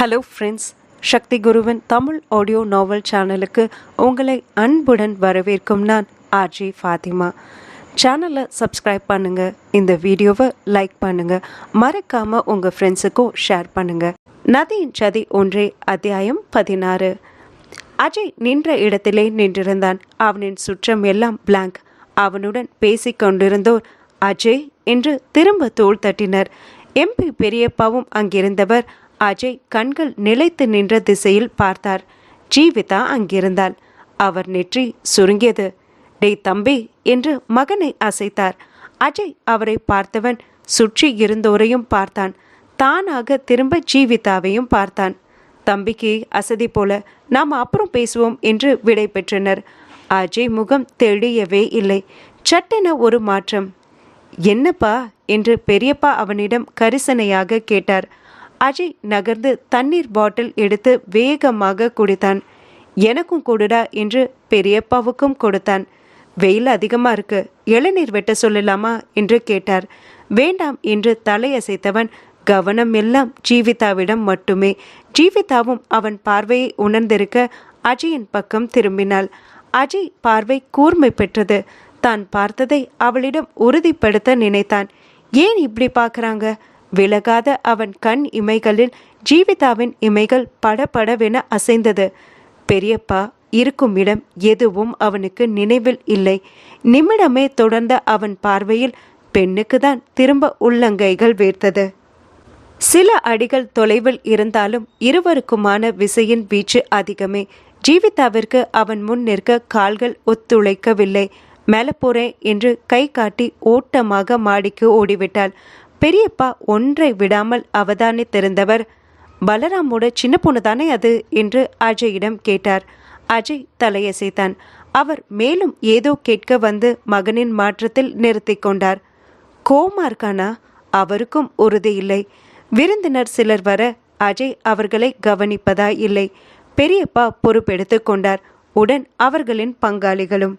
Hello friends சக்தி குருவின் Tamil audio நாவல் சேனலுக்கு உங்களை அன்புடன் வரவேற்கும் நான் ஆர்ஜி ஃபாத்திமா சேனலை சப்ஸ்கிரைப் பண்ணுங்கள் இந்த வீடியோவை லைக் பண்ணுங்கள் மறக்காமல் உங்கள் ஃப்ரெண்ட்ஸுக்கும் ஷேர் பண்ணுங்கள் நதியின் சதி ஒன்றே அத்தியாயம் பதினாறு. அஜய் நின்ற இடத்திலே நின்றிருந்தான். அவனின் சுற்றம் எல்லாம் பிளாங்க் அவனுடன் பேசிக்கொண்டிருந்தோர் அஜய் என்று திரும்ப தோள் தட்டினர். எம்பி பெரியப்பாவும் அங்கிருந்தவர் அஜய் கண்கள் நிலைத்து நின்ற திசையில் பார்த்தார். ஜீவிதா அங்கிருந்தாள். அவர் நெற்றி சுருங்கியது. டேய் தம்பி என்று மகனை அசைத்தார். அஜய் அவரை பார்த்தவன் சுற்றி இருந்தோரையும் பார்த்தான். தானாக திரும்ப ஜீவிதாவையும் பார்த்தான். தம்பிக்கு அசதி போல நாம் அப்புறம் பேசுவோம் என்று விடை பெற்றனர். அஜய் முகம் தெளியவே இல்லை. சட்டென ஒரு மாற்றம். என்னப்பா? என்று பெரியப்பா அவனிடம் கரிசனையாக கேட்டார். அஜய் நகர்ந்து தண்ணீர் பாட்டில் எடுத்து வேகமாக குடித்தான். எனக்கும் கொடுடா என்று பெரியப்பாவுக்கும் கொடுத்தான். வெயில் அதிகமாக இருக்கு இளநீர் வெட்ட சொல்லலாமா என்று கேட்டார். வேண்டாம் என்று தலையசைத்தவன் கவனம் எல்லாம் ஜீவிதாவிடம் மட்டுமே. ஜீவிதாவும் அவன் பார்வையை உணர்ந்திருக்க அஜயின் பக்கம் திரும்பினாள். அஜய் பார்வை கூர்மை பெற்றது. தான் பார்த்ததை அவளிடம் உறுதிப்படுத்த நினைத்தான். ஏன் இப்படி பார்க்குறாங்க? விலகாத அவன் கண் இமைகளில் ஜீவிதாவின் இமைகள் படபடவென அசைந்தது. பெரியப்பா இருக்கும் இடம் எதுவும் அவனுக்கு நினைவில் இல்லை. நிமிடமே தொடர்ந்த அவன் பார்வையில் பெண்ணுக்கு தான் திரும்ப உள்ளங்கைகள் வேர்த்தது. சில அடிகள் தொலைவில் இருந்தாலும் இருவருக்குமான விசையின் வீச்சு அதிகமே. ஜீவிதாவிற்கு அவன் முன் நிற்க கால்கள் ஒத்துழைக்கவில்லை. மேல போறேன் என்று கை காட்டி ஓட்டமாக மாடிக்கு ஓடிவிட்டாள். பெரியப்பா ஒன்றை விடாமல் அவதானித்திருந்தவர். பலராமோட சின்ன பொண்ணு தானே அது? என்று அஜயிடம் கேட்டார். அஜய் தலையசைத்தான். அவர் மேலும் ஏதோ கேட்க வந்து மகனின் மாற்றத்தில் நிறுத்தி கொண்டார். கோமா இருக்கானா? அவருக்கும் உறுதி இல்லை. விருந்தினர் சிலர் வர அஜய் அவர்களை கவனிப்பதா இல்லை. பெரியப்பா பொறுப்பெடுத்து கொண்டார். உடன் அவர்களின் பங்காளிகளும்.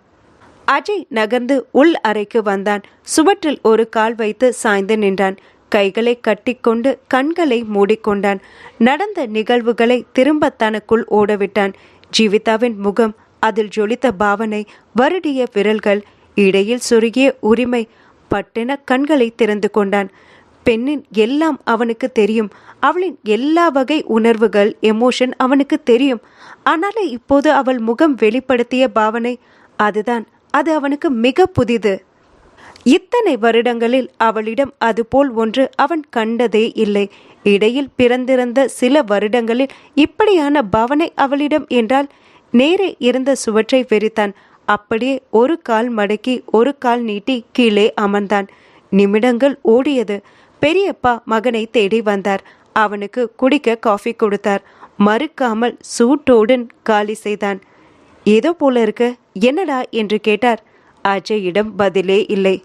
அஜய் நகர்ந்து உள் அறைக்கு வந்தான். சுவற்றில் ஒரு கால் வைத்து சாய்ந்து நின்றான். கைகளை கட்டிக்கொண்டு கண்களை மூடிக்கொண்டான். நடந்த நிகழ்வுகளை திரும்ப தனக்குள் ஓடவிட்டான். ஜீவிதாவின் முகம் அதில் ஜொலித்த பாவனை வருடிய விரல்கள் இடையில் சுருகிய உரிமை பட்டென கண்களை திறந்து கொண்டான். பெண்ணின் எல்லாம் அவனுக்கு தெரியும். அவளின் எல்லா வகை உணர்வுகள் எமோஷன் அவனுக்கு தெரியும். ஆனால் இப்போது அவள் முகம் வெளிப்படுத்திய பாவனை அதுதான். அது அவனுக்கு மிக புதிது. இத்தனை வருடங்களில் அவளிடம் அதுபோல் ஒன்று அவன் கண்டதே இல்லை. இடையில் பிறந்திருந்த சில வருடங்களில் இப்படியான பவனை அவளிடம் என்றால் நேரே இருந்த சுவற்றை வெறித்தான். அப்படியே ஒரு கால் மடக்கி ஒரு கால் நீட்டி கீழே அமர்ந்தான். நிமிடங்கள் ஓடியது. பெரியப்பா மகனை தேடி வந்தார். அவனுக்கு குடிக்க காஃபி கொடுத்தார். மறுக்காமல் சூட்டோடன் காலி செய்தான். ஏதோ போல இருக்க. என்னடா என்று கேட்டார். அஜயிடம் பதிலே இல்லை.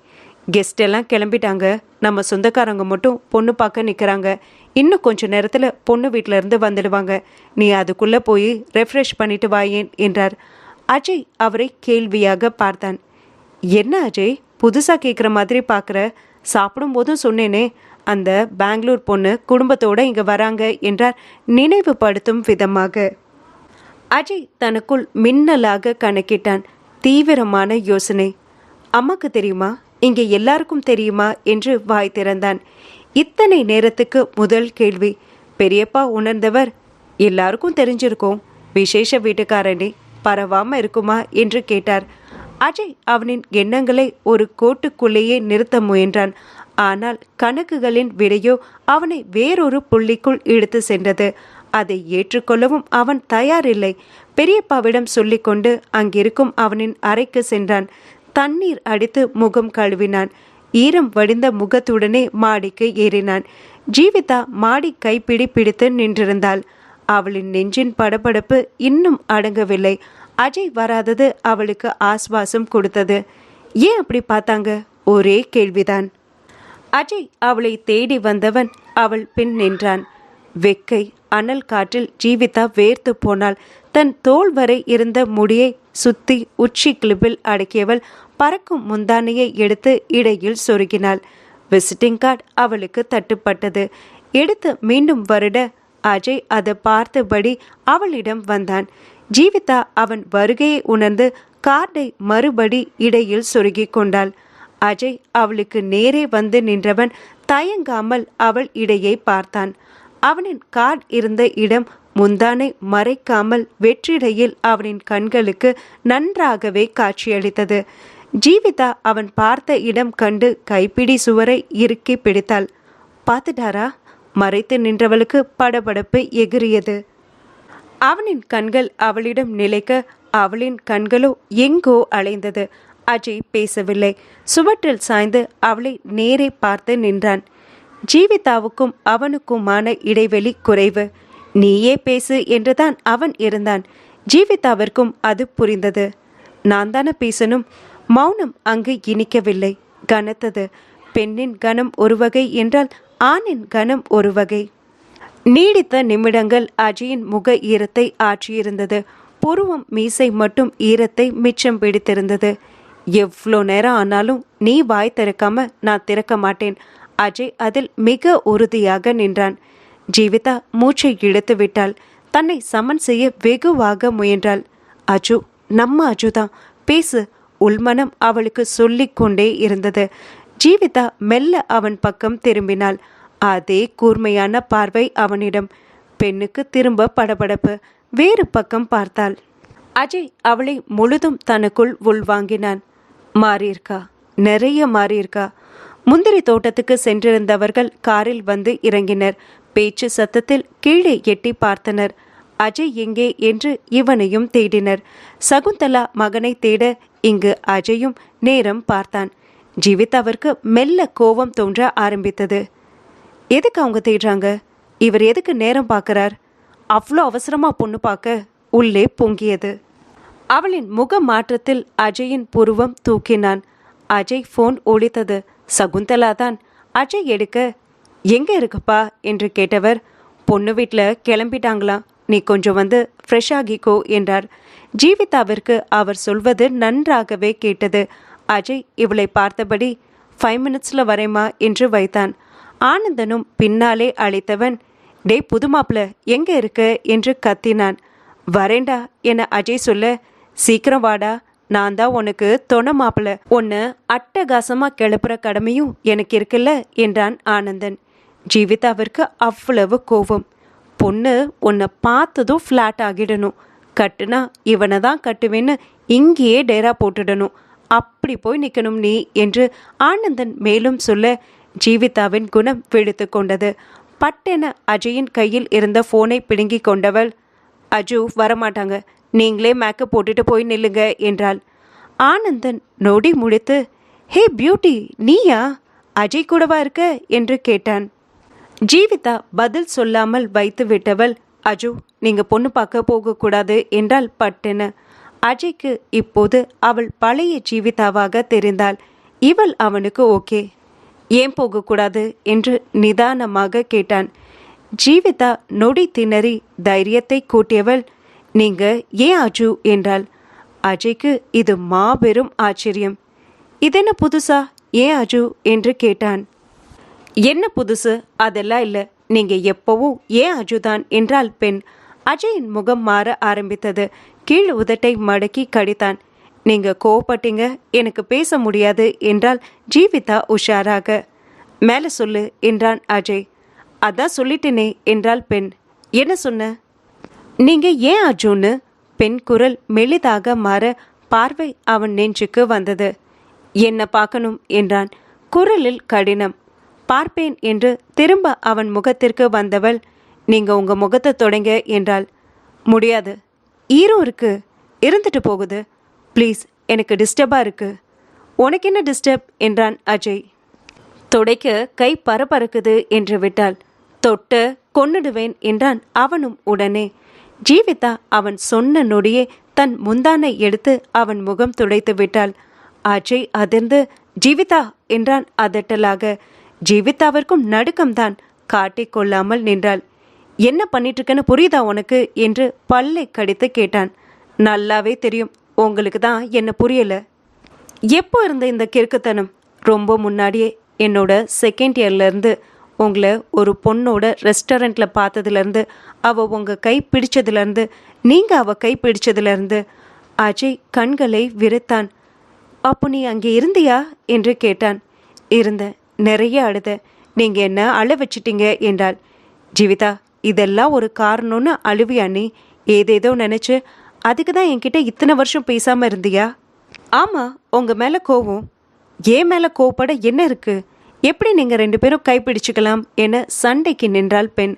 கெஸ்ட் எல்லாம் கிளம்பிட்டாங்க. நம்ம சொந்தக்காரங்க மட்டும் பொண்ணு பார்க்க நிற்கிறாங்க இன்னும் கொஞ்ச நேரத்தில் பொண்ணு வீட்டிலேருந்து வந்துடுவாங்க. நீ அதுக்குள்ளே போய் ரெஃப்ரெஷ் பண்ணிட்டு வாயேன் என்றார். அஜய் அவரை கேள்வியாக பார்த்தான். என்ன அஜய்? புதுசாக கேட்குற மாதிரி பார்க்குற சாப்பிடும்போதும் சொன்னேனே. அந்த பெங்களூர் பொண்ணு குடும்பத்தோடு இங்கே வராங்க என்றார். நினைவுபடுத்தும் விதமாக. அஜய் தனக்குள் மின்னலாக கணக்கிட்டான். தீவிரமான யோசனை. அம்மாக்கு தெரியுமா? இங்கே எல்லாருக்கும் தெரியுமா? என்று வாய் திறந்தான். இத்தனை நேரத்துக்கு முதல் கேள்வி. பெரியப்பா உணர்ந்தவர். எல்லாருக்கும் தெரிஞ்சிருக்கோம். விசேஷ வீட்டுக்காரனே. பரவாம இருக்குமா? என்று கேட்டார். அஜய் அவனின் எண்ணங்களை ஒரு கோட்டுக்குள்ளேயே நிறுத்த முயன்றான். ஆனால் கணக்குகளின் விடையோ அவனை வேறொரு புள்ளிக்குள் இழுத்து சென்றது. அதை ஏற்றுக்கொள்ளவும் அவன் தயாரில்லை. பெரியப்பாவிடம் சொல்லிக்கொண்டு அங்கிருக்கும் அவனின் அறைக்கு சென்றான். தண்ணீர் அடித்து முகம் கழுவினான். ஈரம் வடிந்த முகத்துடனே மாடிக்கு ஏறினான். ஜீவிதா மாடி கைப்பிடி பிடித்து நின்றிருந்தாள். அவளின் நெஞ்சின் படபடப்பு இன்னும் அடங்கவில்லை. அஜய் வராதது அவளுக்கு ஆஸ்வாசம் கொடுத்தது. ஏன் அப்படி பார்த்தாங்க? ஒரே கேள்விதான். அஜய் அவளை தேடி வந்தவன் அவள் பின் நின்றான். வெக்கை அனல் காற்றில் ஜீவிதா வேர்த்து போனாள் தன் தோள் வரை இருந்த முடியை சுத்தி உச்சி கிளிப்பில் அடக்கியவள் பறக்கும் முந்தானையை எடுத்து இடையில் சொருகினாள். விசிட்டிங் கார்டு அவளுக்கு தட்டுப்பட்டது. எடுத்து மீண்டும் வருட அஜய் அதை பார்த்தபடி அவளிடம் வந்தான். ஜீவிதா அவன் வருகையை உணர்ந்து கார்டை மறுபடி இடையில் சொருகி கொண்டாள். அஜய் அவளுக்கு நேரே வந்து நின்றவன் தயங்காமல் அவள் இடையை பார்த்தான். அவனின் கார்ட் இருந்த இடம் முந்தானை மறைக்காமல் வெற்றிடையில் அவனின் கண்களுக்கு நன்றாகவே காட்சியளித்தது. ஜீவிதா அவன் பார்த்த இடம் கண்டு கைப்பிடி சுவரை இறுக்கி பிடித்தாள். பார்த்துட்டாரா? மறைத்து நின்றவளுக்கு படபடப்பு எகிரியது அவனின் கண்கள் அவளிடம் நிலைக்க அவளின் கண்களோ எங்கோ அலைந்தது. அஜய் பேசவில்லை. சுவற்றில் சாய்ந்து அவளை நேரே பார்த்து நின்றான். ஜீவிதாவுக்கும் அவனுக்குமான இடைவெளி குறைவு. நீயே பேசு என்றுதான் அவன் இருந்தான். ஜீவிதாவிற்கும் அது புரிந்தது. நான் தானே பேசணும்? மௌனம் அங்கு இனிக்கவில்லை. கனத்தது. பெண்ணின் கனம் ஒரு வகை என்றால் ஆணின் கனம் ஒரு வகை. நீடித்த நிமிடங்கள் அஜயின் முக ஈரத்தை ஆற்றியிருந்தது. புருவம் மீசை மட்டும் ஈரத்தை மிச்சம் பிடித்திருந்தது. எவ்வளோ நேரம் ஆனாலும் நீ வாய் திறக்காம நான் திறக்க மாட்டேன். அஜய் அதில் மிக உறுதியாக நின்றான். ஜீவிதா மூச்சை இழுத்து விட்டாள். தன்னை சமன் செய்ய வெகுவாக முயன்றாள். அஜு நம்ம அஜுதான் பேசு. உள்மனம் அவளுக்கு சொல்லிக்கொண்டே இருந்தது. ஜீவிதா மெல்ல அவன் பக்கம் திரும்பினாள். அதே கூர்மையான பார்வை அவனிடம். பெண்ணுக்கு திரும்ப படபடப்பு. வேறு பக்கம் பார்த்தாள். அஜய் அவளை முழுதும் தனக்குள் உள்வாங்கினான். மாறியிருக்கா? நிறைய மாறியிருக்கா? முந்திரி தோட்டத்துக்கு சென்றிருந்தவர்கள் காரில் வந்து இறங்கினர். பேச்சு சத்தத்தில் கீழே எட்டி பார்த்தனர். அஜய் எங்கே என்று இவனையும் தேடினர். சகுந்தலா மகனை தேட இங்கு அஜயும் நேரம் பார்த்தான். ஜீவிதாவிற்கு மெல்ல கோபம் தோன்ற ஆரம்பித்தது. எதுக்கு அவங்க தேடுறாங்க? இவர் எதுக்கு நேரம் பார்க்கறார்? அவ்வளோ அவசரமா பொண்ணு பார்க்க உள்ளே பொங்கியது. அவளின் முக மாற்றத்தில் அஜயின் புருவம் தூக்கினான். அஜய் ஃபோன் ஒழித்தது சகுந்தலா தான் அஜய் எடுக்க எங்கே இருக்குப்பா? என்று கேட்டவர் பொண்ணு வீட்டில் கிளம்பிட்டாங்களாம் நீ கொஞ்சம் வந்து ஃப்ரெஷ் ஆகிக்கோ என்றார். ஜீவிதாவிற்கு அவர் சொல்வது நன்றாகவே கேட்டது. அஜய் இவளை பார்த்தபடி ஃபைவ் மினிட்ஸில் வரேம்மா என்று வைத்தான். ஆனந்தனும் பின்னாலே அழைத்தவன் டே புது மாப்பிள எங்கே இருக்க? என்று கத்தினான். வரேண்டா என அஜய் சொல்ல சீக்கிரம் வாடா நான் தான் உனக்கு தொண மாப்பிள. உன்னை அட்டகாசமா கிளப்புற கடமையும் எனக்கு இருக்குல்ல என்றான் ஆனந்தன். ஜீவிதாவிற்கு அவ்வளவு கோபம். பொண்ணு உன்னை பார்த்ததும் ஃப்ளாட் ஆகிடணும். கட்டுனா இவனை தான் கட்டுவேன்னு இங்கேயே டேரா போட்டுடணும். அப்படி போய் நிற்கணும் நீ என்று ஆனந்தன் மேலும் சொல்ல ஜீவிதாவின் குணம் வெளுத்து கொண்டது. பட்டென அஜயின் கையில் இருந்த ஃபோனை பிடுங்கி கொண்டவள் அஜு வரமாட்டாங்க. நீங்களே மேக்கப் போட்டுட்டு போய் நில்லுங்க என்றாள். ஆனந்தன் நொடி முடித்து ஹே பியூட்டி நீயா? அஜய் கூடவா இருக்க? என்று கேட்டான். ஜீவிதா பதில் சொல்லாமல் வைத்து விட்டவள் அஜு நீங்க பொண்ணு பார்க்க போகக்கூடாது என்றால் பட்டென. அஜய்க்கு இப்போது அவள் பழைய ஜீவிதாவாக தெரிந்தாள். இவள் அவனுக்கு ஓகே. ஏன் போகக்கூடாது? என்று நிதானமாக கேட்டான். ஜீவிதா நொடி திணறி தைரியத்தை கூட்டியவள் நீங்க ஏன் அஜு என்றால் அஜய்க்கு இது மாபெரும் ஆச்சரியம். இதென்ன புதுசா? ஏன் அஜு என்று கேட்டான். என்ன புதுசு? அதெல்லாம் இல்லை. நீங்க எப்பவும் ஏன் அஜுதான் என்றால் பெண். அஜயின் முகம் மாற ஆரம்பித்தது. கீழ் உதட்டை மடக்கி கடித்தான். நீங்க கோவப்பட்டீங்க. எனக்கு பேச முடியாது என்றால் ஜீவிதா உஷாராக மேலே சொல்லு என்றான் அஜய். அதான் சொல்லிட்டேனே என்றால் பெண். என்ன சொன்ன? நீங்க ஏன் அர்ஜுன்னு? பெண் குரல் மெலிதாக மாற பார்வை அவன் நெஞ்சுக்கு வந்தது. என்ன பார்க்கணும்? என்றான். குரலில் கடினம். பார்ப்பேன் என்று திரும்ப அவன் முகத்திற்கு வந்தவள் நீங்க உங்க முகத்தை தொடங்க என்றாள். முடியாது. ஈரம் இருக்கு. இருந்துட்டு போகுது. ப்ளீஸ் எனக்கு டிஸ்டர்பாக இருக்கு. உனக்கு என்ன டிஸ்டர்ப்? என்றான் அஜய். தொடைக்க கை பரபரக்குது என்று விட்டாள். தொட்டு கொன்னுடுவேன் என்றான் அவனும் உடனே. ஜீவிதா அவன் சொன்ன நொடியே தன் முந்தானை எடுத்து அவன் முகம் துடைத்து விட்டாள். அஜய் அதிர்ந்து ஜீவிதா என்றான் அதட்டலாக. ஜீவிதாவிற்கும் நடுக்கம்தான். காட்டிக்கொள்ளாமல் நின்றாள். என்ன பண்ணிட்டு இருக்கேன்னு புரியுதா உனக்கு? என்று பல்லை கடித்து கேட்டான். நல்லாவே தெரியும். உங்களுக்கு தான் என்ன புரியல? எப்போ இருந்த இந்த கிறுக்குத்தனம்? ரொம்ப முன்னாடியே. என்னோட செகண்ட் இயர்லேருந்து உங்களை ஒரு பொண்ணோட ரெஸ்டாரண்ட்டில் பார்த்ததுலேருந்து அவள் உங்கள் கை பிடிச்சதுலேருந்து நீங்கள் அவள் கை பிடிச்சதுலேருந்து அஜய் கண்களை விரித்தான். அப்போ நீ அங்கே இருந்தியா? என்று கேட்டான். இருந்தேன் நிறைய அழுத. நீங்கள் என்ன அழ வச்சிட்டீங்க? என்றாள். ஜீவிதா இதெல்லாம் ஒரு காரணம்னு அழுவியா நீ? ஏதேதோ நினச்சி அதுக்கு தான் என்கிட்ட இத்தனை வருஷம் பேசாமல் இருந்தியா? ஆமாம் உங்கள் மேலே கோவம். ஏன் மேலே கோவப்பட என்ன இருக்குது எப்படி நீங்கள் ரெண்டு பேரும் கைப்பிடிச்சுக்கலாம் என சண்டைக்கு நின்றாள் பெண்.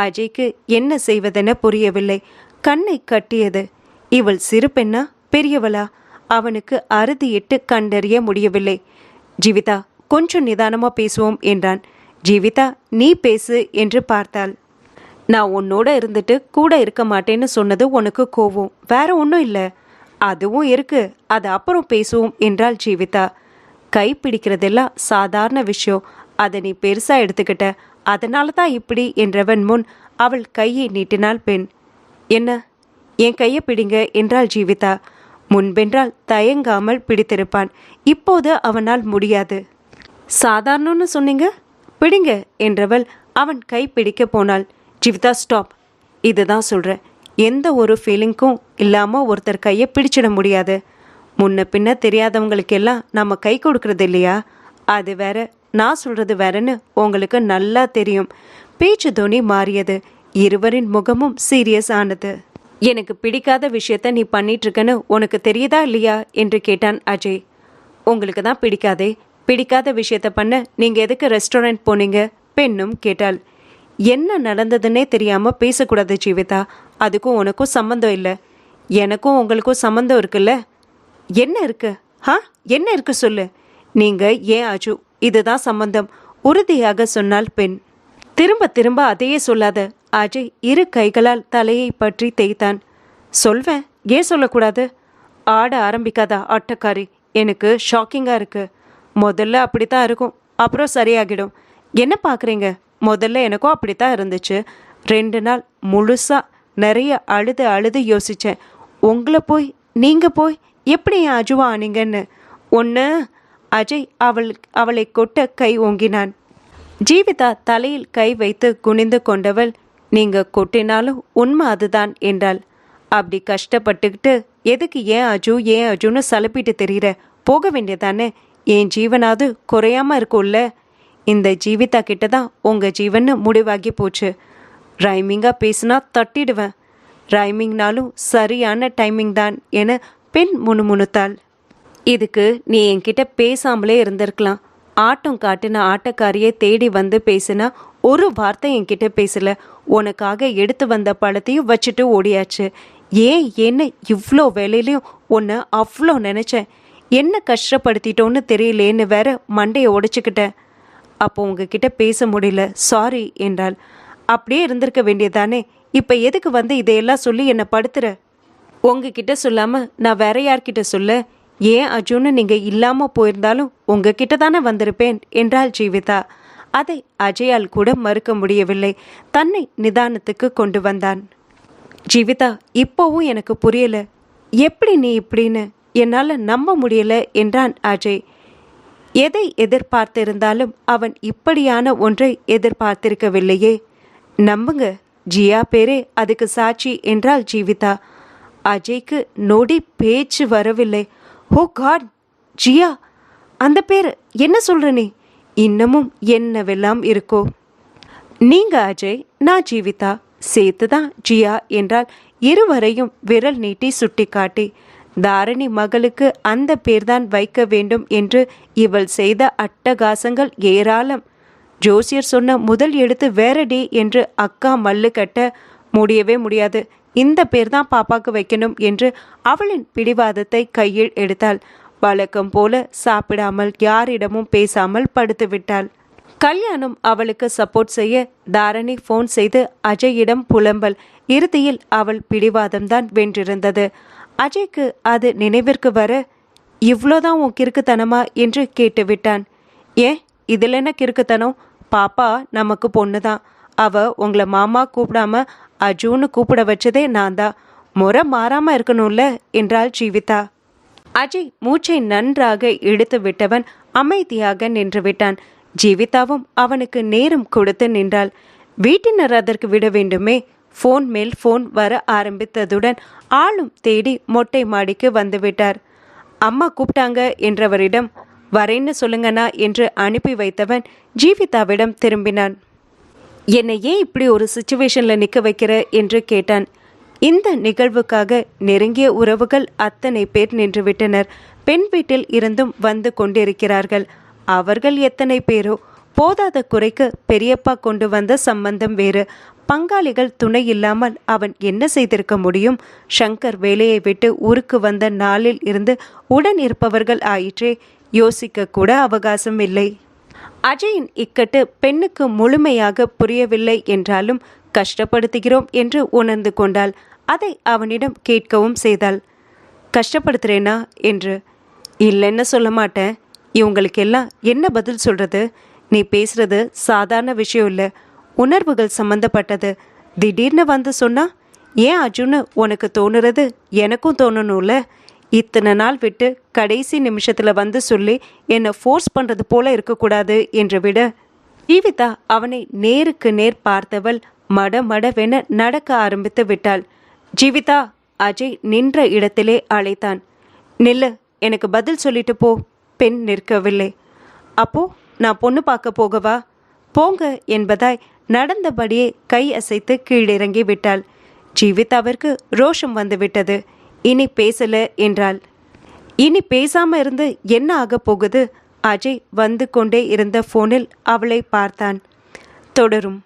அஜய்க்கு என்ன செய்வதென புரியவில்லை. கண்ணை கட்டியது. இவள் சிறு பெண்ணா? பெரியவளா? அவனுக்கு அறுதியிட்டு கண்டறிய முடியவில்லை. ஜீவிதா கொஞ்சம் நிதானமாக பேசுவோம் என்றான். ஜீவிதா நீ பேசு என்று பார்த்தாள். நான் உன்னோட இருந்துட்டு கூட இருக்க மாட்டேன்னு சொன்னது உனக்கு கோவம். வேற ஒன்றும் இல்லை. அதுவும் இருக்கு. அது அப்புறம் பேசுவோம் என்றாள் ஜீவிதா. கை பிடிக்கிறதெல்லாம் சாதாரண விஷயம். அதை நீ பெருசாக எடுத்துக்கிட்ட. அதனால தான் இப்படி என்றவன் முன் அவள் கையை நீட்டினாள் பெண். என்ன? என் கையை பிடிங்க என்றாள் ஜீவிதா. முன்பென்றால் தயங்காமல் பிடித்திருப்பான். இப்போது அவனால் முடியாது. சாதாரணன்னு சொன்னீங்க? பிடிங்க என்றவள் அவன் கை பிடிக்க போனாள். ஜீவிதா ஸ்டாப் இதுதான் சொல்கிறேன் எந்த ஒரு ஃபீலிங்க்கும் இல்லாமல் ஒருத்தர் கையை பிடிச்சிட முடியாது. முன்ன பின்ன தெரியாதவங்களுக்கெல்லாம் நம்ம கை கொடுக்கறது இல்லையா? அது வேற நான் சொல்கிறது வேறன்னு உங்களுக்கு நல்லா தெரியும். பேச்சு துணி மாறியது. இருவரின் முகமும் சீரியஸ் ஆனது. எனக்கு பிடிக்காத விஷயத்த நீ பண்ணிட்டு இருக்கன்னு உனக்கு தெரியுதா இல்லையா? என்று கேட்டான் அஜய். உங்களுக்கு தான் பிடிக்காதே? பிடிக்காத விஷயத்த பண்ண நீங்க எதுக்கு ரெஸ்டாரண்ட் போனீங்க? பெண்ணும் கேட்டாள். என்ன நடந்ததுன்னே தெரியாம பேசக்கூடாது ஜீவிதா. அதுக்கும் உனக்கும் சம்மந்தம் இல்லை. எனக்கும் உங்களுக்கும் சம்மந்தம் இருக்குல்ல? என்ன இருக்கு? ஹா? என்ன இருக்கு சொல்லு. நீங்க ஏன் அஜு இதுதான் சம்பந்தம். உறுதியாக சொன்னால் பெண். திரும்ப திரும்ப அதையே சொல்லாத. அஜய் இரு கைகளால் தலையை பற்றி தேய்த்தான். சொல்வேன். ஏன் சொல்லக்கூடாது? ஆட ஆரம்பிக்காதா ஆட்டக்காரி. எனக்கு ஷாக்கிங்காக இருக்கு. முதல்ல அப்படித்தான் இருக்கும். அப்புறம் சரியாகிடும். என்ன பார்க்குறீங்க முதல்ல எனக்கும் அப்படித்தான் இருந்துச்சு. ரெண்டு நாள் முழுசாக நிறைய அழுது அழுது யோசித்தேன் உங்களை போய் நீங்கள் போய் எப்படி என் அஜுவா ஒன்று அஜய் அவள் அவளை கொட்ட கை ஓங்கினான். ஜீவிதா தலையில் கை வைத்து குனிந்து கொண்டவள் நீங்க கொட்டினாலும் உண்மை அதுதான் என்றாள். அப்படி கஷ்டப்பட்டுக்கிட்டு எதுக்கு ஏன் அஜு ஏன் அஜுன்னு சலப்பிட்டு தெரியுற? போக வேண்டியதானே? என் ஜீவனாவது குறையாம இருக்கும்ல. இந்த ஜீவிதா கிட்ட தான் உங்க ஜீவன்னு முடிவாகி போச்சு. ரைமிங்காக பேசினா தட்டிடுவேன். ரைமிங்னாலும் சரியான டைமிங் தான் என பெண் முணுமுணுத்தாள். இதுக்கு நீ என்கிட்ட பேசாமலே இருந்திருக்கலாம். ஆட்டம் காட்டின ஆட்டக்காரியை தேடி வந்து பேசினா ஒரு வார்த்தை என்கிட்ட பேசல. உனக்காக எடுத்து வந்த பழத்தையும் வச்சுட்டு ஓடியாச்சு. ஏன் என்ன இவ்வளோ வேலையிலையும் உன்னை அவ்வளோ நினச்சேன்? என்ன கஷ்டப்படுத்திட்டோன்னு தெரியலேன்னு வேற மண்டையை உடைச்சிக்கிட்டேன் அப்போ உங்ககிட்ட பேச முடியல. சாரி என்றாள். அப்படியே இருந்திருக்க வேண்டியதானே இப்போ எதுக்கு வந்து இதையெல்லாம் சொல்லி என்னை படுத்துற? உங்ககிட்ட சொல்லாம நான் வேற யார்கிட்ட சொல்ல? ஏன் அர்ஜுன்னு நீங்க இல்லாம போயிருந்தாலும் உங்ககிட்ட தானே வந்திருப்பேன் என்றாள் ஜீவிதா. அதை அஜயால் கூட மறுக்க முடியவில்லை. தன்னை நிதானத்துக்கு கொண்டு வந்தான். ஜீவிதா இப்போவும் எனக்கு புரியல. எப்படி நீ இப்படின்னு? என்னால் நம்ப முடியல என்றான் அஜய். எதை எதிர்பார்த்திருந்தாலும் அவன் இப்படியான ஒன்றை எதிர்பார்த்திருக்கவில்லையே. நம்புங்க ஜியா பேரே அதுக்கு சாட்சி என்றாள் ஜீவிதா. அஜய்க்கு நொடி பேச்சு வரவில்லை. ஓ காட் ஜியா அந்த பேர் என்ன சொல்ற நீ? இன்னமும் என்னவெல்லாம் இருக்கோ? நீங்கள் அஜய் நான் ஜீவிதா. சேர்த்துதான் ஜியா என்றால் இருவரையும் விரல் நீட்டி சுட்டிக்காட்டி தாரணி மகளுக்கு அந்த பேர்தான் வைக்க வேண்டும் என்று இவள் செய்த அட்டகாசங்கள் ஏராளம். ஜோசியர் சொன்ன முதல் எழுத்து வேறடி என்று அக்கா மல்லு கட்ட முடியவே முடியாது. இந்த பேர் தான் பாப்பாக்கு வைக்கணும் என்று அவளின் பிடிவாதத்தை கையில் எடுத்தாள். வழக்கம் போல சாப்பிடாமல் யாரிடமும் பேசாமல் படுத்து விட்டாள். கல்யாணம் அவளுக்கு சப்போர்ட் செய்ய தாரணி ஃபோன் செய்து அஜயிடம் புலம்பல். இறுதியில் அவள் பிடிவாதம்தான் வென்றிருந்தது. அஜய்க்கு அது நினைவிற்கு வர இவ்வளோதான் உன் கிறுக்குத்தனமா? என்று கேட்டுவிட்டான். ஏன்? இதில் என்ன கிறுக்குத்தனம்? பாப்பா நமக்கு பொண்ணு தான் அவ உங்களை மாமா கூப்பிடாம அஜுன்னு கூப்பிட வச்சதே நான் தான் முறை மாறாம இருக்கணும்ல என்றாள் ஜீவிதா. அஜய் மூச்சை நன்றாக இழுத்து விட்டவன் அமைதியாக நின்று விட்டான். ஜீவிதாவும் அவனுக்கு நேரம் கொடுத்து நின்றாள். வீட்டினர் அதற்கு விட வேண்டுமே. ஃபோன் மேல் ஃபோன் வர ஆரம்பித்ததுடன் ஆளும் தேடி மொட்டை மாடிக்கு வந்துவிட்டார் அம்மா கூப்பிட்டாங்க என்றவரிடம் வரேன்னு சொல்லுங்கண்ணா என்று அனுப்பி வைத்தவன் ஜீவிதாவிடம் திரும்பினான். என்னை ஏன் இப்படி ஒரு சுச்சுவேஷனில் நிற்க வைக்கிற என்று கேட்டான். இந்த நிகழ்வுக்காக நெருங்கிய உறவுகள் அத்தனை பேர் நின்றுவிட்டனர் பெண் வீட்டில் இருந்தும் வந்து கொண்டிருக்கிறார்கள். அவர்கள் எத்தனை பேரோ? போதாத குறைக்கு பெரியப்பா கொண்டு வந்த சம்பந்தம் வேறு. பங்காளிகள் துணை இல்லாமல் அவன் என்ன செய்திருக்க முடியும்? ஷங்கர் வேலையை விட்டு ஊருக்கு வந்த நாளில் இருந்து உடன் இருப்பவர்கள் ஆயிற்றே யோசிக்க கூட அவகாசம் இல்லை. அஜயின் இக்கட்டு பெண்ணுக்கு முழுமையாக புரியவில்லை என்றாலும் கஷ்டப்படுத்துகிறோம் என்று உணர்ந்து கொண்டாள். அதை அவனிடம் கேட்கவும் செய்தாள். கஷ்டப்படுத்துறேனா? என்று. இல்லைன்னு சொல்ல மாட்டேன். இவங்களுக்கெல்லாம் என்ன பதில் சொல்றது? நீ பேசுறது சாதாரண விஷயம் இல்லை. உணர்வுகள் சம்மந்தப்பட்டது திடீர்னு வந்து சொன்னா ஏன் அர்ஜுன்னு உனக்கு தோணுறது எனக்கும் தோணணும்ல? இத்தனை நாள் விட்டு கடைசி நிமிஷத்தில் வந்து சொல்லி என்னை ஃபோர்ஸ் பண்ணுறது போல இருக்கக்கூடாது என்று விட. ஜீவிதா அவனை நேருக்கு நேர் பார்த்தவள் மட மடவென நடக்க ஆரம்பித்து விட்டாள். ஜீவிதா அஜய் நின்ற இடத்திலே அழைத்தான். நில்லு எனக்கு பதில் சொல்லிட்டு போ. பெண் நிற்கவில்லை. அப்போ நான் பொண்ணு பார்க்க போகவா? போங்க என்பதாய் நடந்தபடியே கை அசைத்து கீழிறங்கி விட்டாள். ஜீவிதாவிற்கு ரோஷம் வந்துவிட்டது இனி பேசல என்றாள். இனி பேசாம இருந்து என்ன ஆக போகுது? அஜய் வந்து கொண்டே இருந்த போனில் அவளை பார்த்தான். தொடரும்.